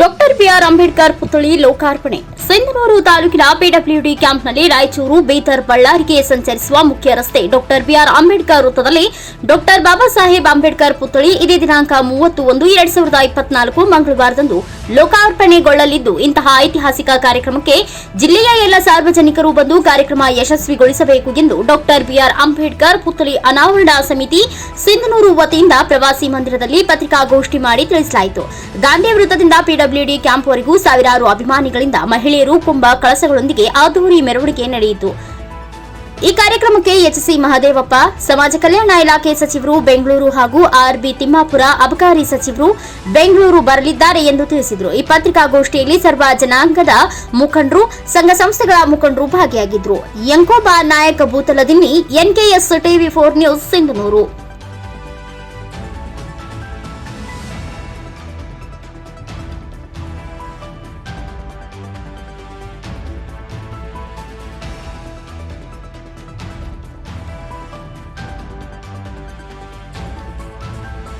Doctor B R Ambedkar ಪುತ್ಥಳಿ ಲೋಕಾರ್ಪಣೆ. ಸಿಂಧನೂರು ತಾಲೂಕಿನ ಪಿಡಬ್ಲ್ಯೂಡಿ ಕ್ಯಾಂಪ್ನಲ್ಲಿ ರಾಯಚೂರು, ಬೀದರ್, ಬಳ್ಳಾರಿಗೆ ಸಂಚರಿಸುವ ಮುಖ್ಯ ರಸ್ತೆ. ಡಾಕ್ಟರ್ ಬಿಆರ್ ಅಂಬೇಡ್ಕರ್ ವೃತ್ತದಲ್ಲಿ ಡಾಕ್ಟರ್ ಬಾಬಾ ಸಾಹೇಬ್ ಅಂಬೇಡ್ಕರ್ ಪುತ್ಥಳಿ ಇದೇ ದಿನಾಂಕ ಮೂವತ್ತು ಒಂದು ಎರಡ್ ಸಾವಿರದ ಇಪ್ಪತ್ನಾಲ್ಕು ಮಂಗಳವಾರದಂದು ಲೋಕಾರ್ಪಣೆಗೊಳ್ಳಲಿದ್ದು, ಇಂತಹ ಐತಿಹಾಸಿಕ ಕಾರ್ಯಕ್ರಮಕ್ಕೆ ಜಿಲ್ಲೆಯ ಎಲ್ಲ ಸಾರ್ವಜನಿಕರು ಬಂದು ಕಾರ್ಯಕ್ರಮ ಯಶಸ್ವಿಗೊಳಿಸಬೇಕು ಎಂದು ಡಾಕ್ಟರ್ ಬಿಆರ್ ಅಂಬೇಡ್ಕರ್ ಪುತ್ಥಳಿ ಅನಾವರಣ ಸಮಿತಿ ಸಿಂಧನೂರು ವತಿಯಿಂದ ಪ್ರವಾಸಿ ಮಂದಿರದಲ್ಲಿ ಪತ್ರಿಕಾಗೋಷ್ಠಿ ಮಾಡಿ ತಿಳಿಸಲಾಯಿತು. ಗಾಂಧಿ ವೃತ್ತದಿಂದ ಪಿಡಬ್ಲ್ಯೂಡಿ ಕ್ಯಾಂಪ್ವರೆಗೂ ಸಾವಿರಾರು ಅಭಿಮಾನಿಗಳಿಂದ ಮಹಿಳೆಯರು ಕುಂಭ ಕಳಸಗಳೊಂದಿಗೆ ಅದ್ದೂರಿ ಮೆರವಣಿಗೆ ನಡೆಯಿತು. ಈ ಕಾರ್ಯಕ್ರಮಕ್ಕೆ ಎಚ್ಸಿ ಮಹದೇವಪ್ಪ, ಸಮಾಜ ಕಲ್ಯಾಣ ಇಲಾಖೆ ಸಚಿವರು ಬೆಂಗಳೂರು ಹಾಗೂ ಆರ್ಬಿ ತಿಮ್ಮಾಪುರ ಅಬಕಾರಿ ಸಚಿವರು ಬೆಂಗಳೂರು ಬರಲಿದ್ದಾರೆ ಎಂದು ತಿಳಿಸಿದರು. ಈ ಪತ್ರಿಕಾಗೋಷ್ಠಿಯಲ್ಲಿ ಸರ್ವ ಜನಾಂಗದ ಮುಖಂಡರು, ಸಂಘ ಸಂಸ್ಥೆಗಳ ಮುಖಂಡರು ಭಾಗಿಯಾಗಿದ್ದರು. Yankoba Nayaka Bhutaladinni NKS TV four news Sindhanur.